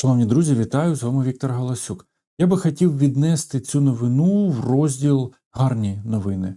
Шановні друзі, вітаю! З вами Віктор Галасюк. Я би хотів віднести цю новину в розділ гарні новини.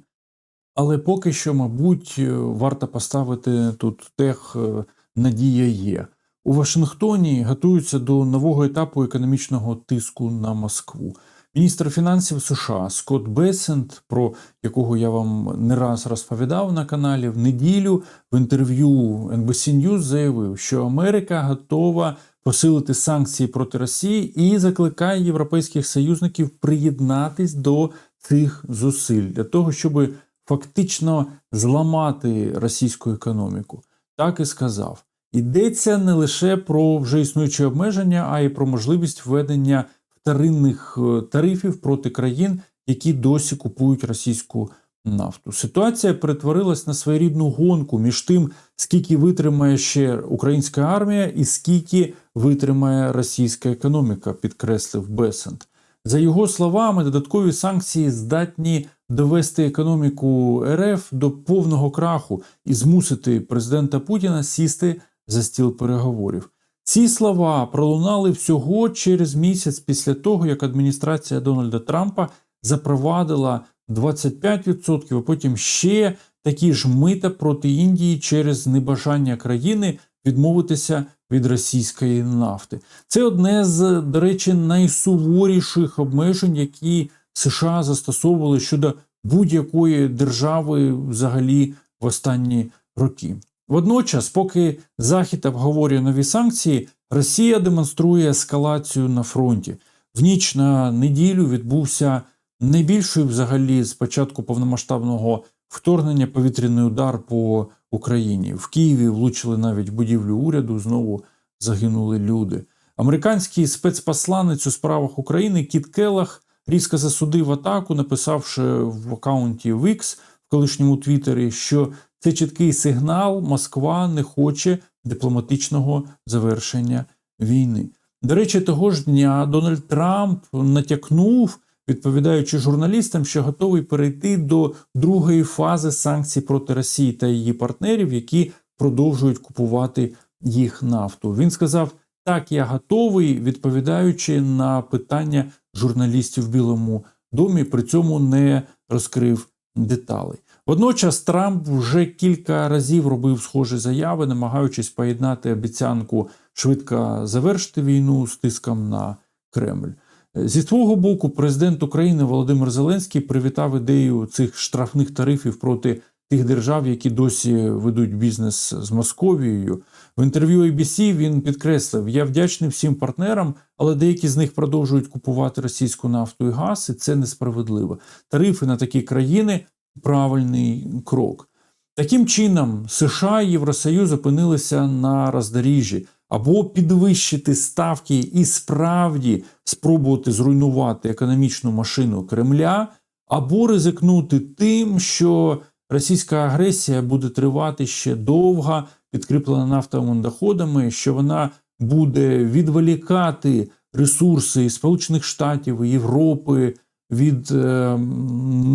Але поки що, мабуть, е, варто поставити тут тех е, надія є. У Вашингтоні готуються до нового етапу економічного тиску на Москву. Міністр фінансів США Скотт Бесент, про якого я вам не раз розповідав на каналі, в неділю в інтерв'ю NBC News заявив, що Америка готова посилити санкції проти Росії і закликає європейських союзників приєднатись до цих зусиль для того, щоб фактично зламати російську економіку. Так і сказав. Йдеться не лише про вже існуючі обмеження, а й про можливість введення вторинних е, тарифів проти країн, які досі купують російську нафту. Ситуація перетворилась на своєрідну гонку між тим, скільки витримає ще українська армія, і скільки витримає російська економіка, підкреслив Бесент. За його словами, додаткові санкції здатні довести економіку РФ до повного краху і змусити президента Путіна сісти за стіл переговорів. Ці слова пролунали всього через місяць після того, як адміністрація Дональда Трампа запровадила 25%, а потім ще такі ж мита проти Індії через небажання країни відмовитися від російської нафти. Це одне з, до речі, найсуворіших обмежень, які США застосовували щодо будь-якої держави взагалі в останні роки. Водночас, поки Захід обговорює нові санкції, Росія демонструє ескалацію на фронті. В ніч на неділю відбувся найбільший взагалі з початку повномасштабного вторгнення повітряний удар по Україні. В Києві влучили навіть будівлю уряду. Знову загинули люди. Американський спецпосланець у справах України Кіт Келах різко засудив атаку, написавши в акаунті Wix в колишньому Твіттері, що це чіткий сигнал, Москва не хоче дипломатичного завершення війни. До речі, того ж дня Дональд Трамп натякнув, відповідаючи журналістам, що готовий перейти до другої фази санкцій проти Росії та її партнерів, які продовжують купувати їх нафту. Він сказав: так, я готовий, відповідаючи на питання журналістів в Білому домі, при цьому не розкрив деталей. Водночас Трамп вже кілька разів робив схожі заяви, намагаючись поєднати обіцянку швидко завершити війну з тиском на Кремль. Зі свого боку, президент України Володимир Зеленський привітав ідею цих штрафних тарифів проти тих держав, які досі ведуть бізнес з Московією. В інтерв'ю ABC він підкреслив: я вдячний всім партнерам, але деякі з них продовжують купувати російську нафту і газ, і це несправедливо. Тарифи на такі країни правильний крок. Таким чином, США і Євросоюз опинилися на роздоріжжі або підвищити ставки і справді спробувати зруйнувати економічну машину Кремля, або ризикнути тим, що російська агресія буде тривати ще довго, підкріплена нафтовими доходами, що вона буде відволікати ресурси Сполучених Штатів Європи від е,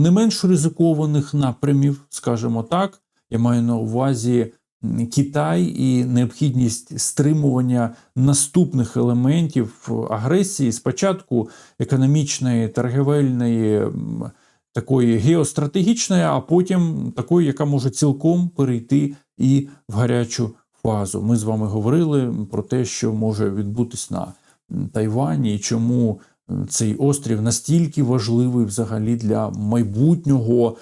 не менш ризикованих напрямів, скажімо так. Я маю на увазі Китай і необхідність стримування наступних елементів агресії, спочатку економічної, торгівельної, такої геостратегічної, а потім такої, яка може цілком перейти і в гарячу фазу. Ми з вами говорили про те, що може відбутись на Тайвані, і чому цей острів настільки важливий взагалі для майбутнього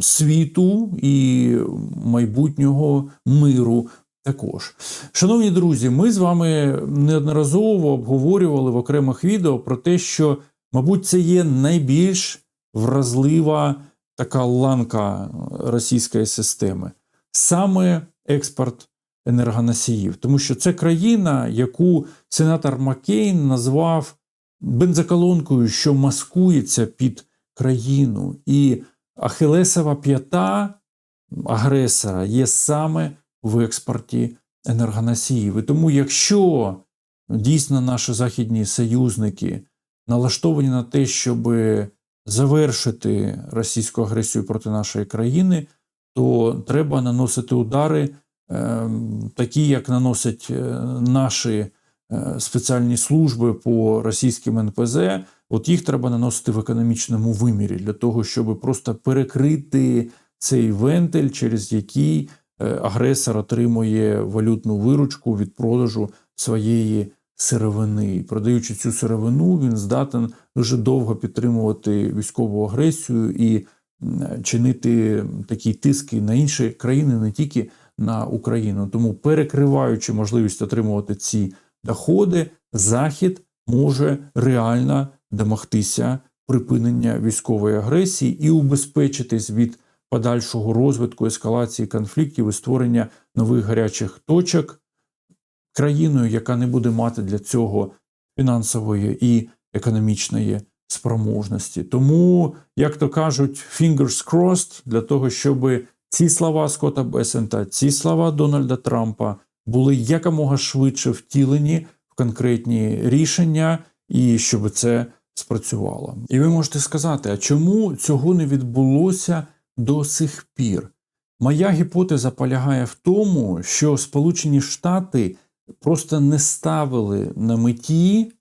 світу і майбутнього миру. Також, шановні друзі, ми з вами неодноразово обговорювали в окремих відео про те, що, мабуть, це є найбільш вразлива така ланка російської системи, саме експорт енергоносіїв, тому що це країна, яку сенатор Маккейн назвав бензоколонкою, що маскується під країну, і Ахилесова п'ята агресора є саме в експорті енергоносіїв. І тому, якщо дійсно наші західні союзники налаштовані на те, щоб завершити російську агресію проти нашої країни, то треба наносити удари, ем, такі, як наносять е, наші спеціальні служби по російським НПЗ. От їх треба наносити в економічному вимірі для того, щоб просто перекрити цей вентиль, через який е, агресор отримує валютну виручку від продажу своєї сировини. І Продаючи цю сировину, він здатен дуже довго підтримувати військову агресію і чинити такі тиски на інші країни, не тільки на Україну. Тому, перекриваючи можливість отримувати ці доходи, Захід може реально домогтися припинення військової агресії і убезпечитись від подальшого розвитку ескалації конфліктів і створення нових гарячих точок країною, яка не буде мати для цього фінансової і економічної спроможності. Тому, як то кажуть, fingers crossed для того, щоб ці слова Скотта Бесента, ці слова Дональда Трампа були якомога швидше втілені в конкретні рішення, і щоб це спрацювало. І ви можете сказати, а чому цього не відбулося до сих пір? Моя гіпотеза полягає в тому, що Сполучені Штати просто не ставили на меті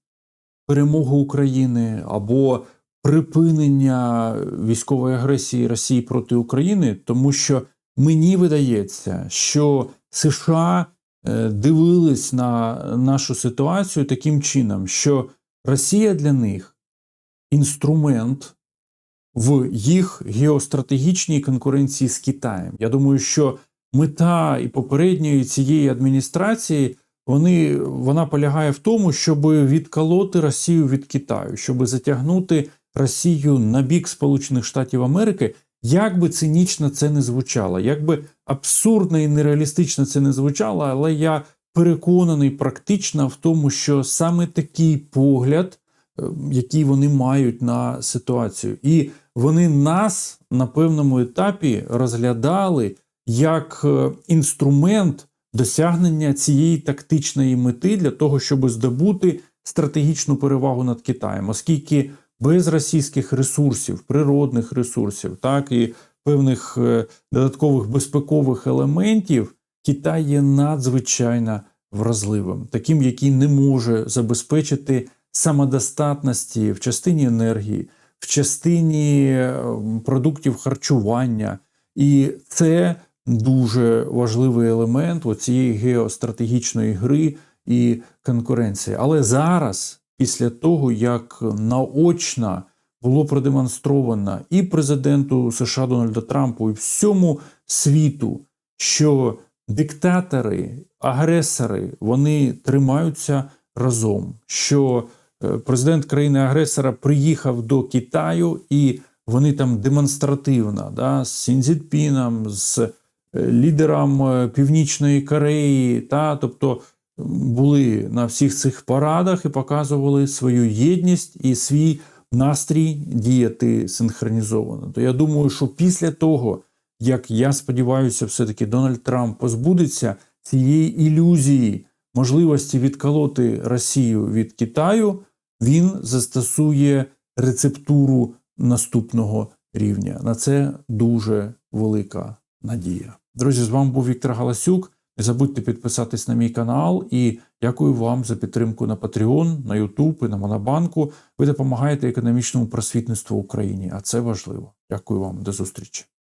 перемогу України або припинення військової агресії Росії проти України, тому що мені видається, що США дивились на нашу ситуацію таким чином, що Росія для них інструмент в їх геостратегічній конкуренції з Китаєм. Я думаю, що мета і попередньої цієї адміністрації вони, вона полягає в тому, щоб відколоти Росію від Китаю, щоб затягнути Росію на бік Сполучених Штатів Америки. Як би цинічно це не звучало, як би абсурдно і нереалістично це не звучало, але я переконаний практично в тому, що саме такий погляд, е, який вони мають на ситуацію, і вони нас на певному етапі розглядали як е, інструмент досягнення цієї тактичної мети для того, щоб здобути стратегічну перевагу над Китаєм, оскільки без російських ресурсів, природних ресурсів, так і певних е, додаткових безпекових елементів, Китай є надзвичайно вразливим, таким, який не може забезпечити самодостатності в частині енергії, в частині е, продуктів харчування, і це дуже важливий елемент цієї геостратегічної гри і конкуренції. Але зараз, після того, як наочно було продемонстровано і президенту США Дональда Трампу, і всьому світу, що диктатори, агресори вони тримаються разом. що е, Президент країни-агресора приїхав до Китаю, і вони там демонстративно да, з Сінзітпіном, з е, лідером е, Північної Кореї, та, тобто були на всіх цих парадах і показували свою єдність і свій настрій діяти синхронізовано. То я думаю, що після того, як я сподіваюся, все-таки Дональд Трамп позбудеться цієї ілюзії можливості відколоти Росію від Китаю, він застосує рецептуру наступного рівня. На це дуже велика надія. Друзі, з вами був Віктор Галасюк. Забудьте підписатись на мій канал і дякую вам за підтримку на Patreon, на YouTube і на Монобанку. Ви допомагаєте економічному просвітництву Україні, а це важливо. Дякую вам, до зустрічі.